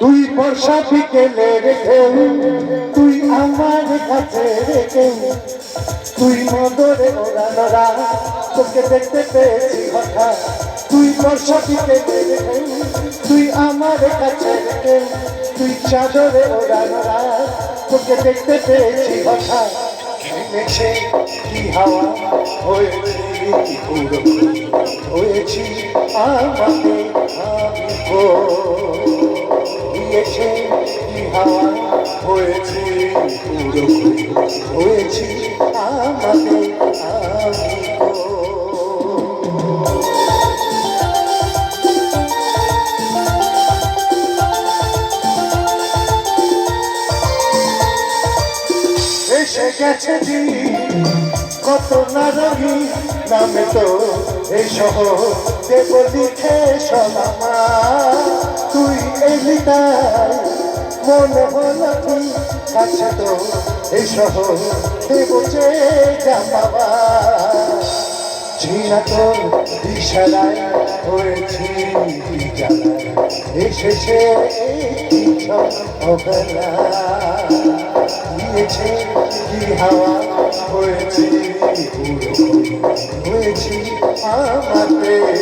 তুই বর্ষা বিকেলে রেখে তুই আমার কাছে রেখে তুই মদরে ওড়ানোরা তোকে দেখতে পেয়েছি হঠাৎ। তুই বর্ষা বিকেলে রেখে তুই আমার কাছে রেখে তুই চাদরে ওড়ানোরা তোকে দেখতে পেয়েছি হঠাৎ। নেমেছে কি হাওয়া? হয়েছি হয়েছি আমাকে আমি গো দিয়েছে হাওয়া হয়েছে? হয়েছি আমি এসে গেছে কত নারী নামে তো এই শহর। দেব লিখে এলি তাই মনে হলো তুই কাছে তো এই শহর দেব যে ছিনা তো ইশারায় হয়েছি এসেছে দিয়েছে কি হাওয়া হয়েছি হয়েছি আমাকে আমি গো।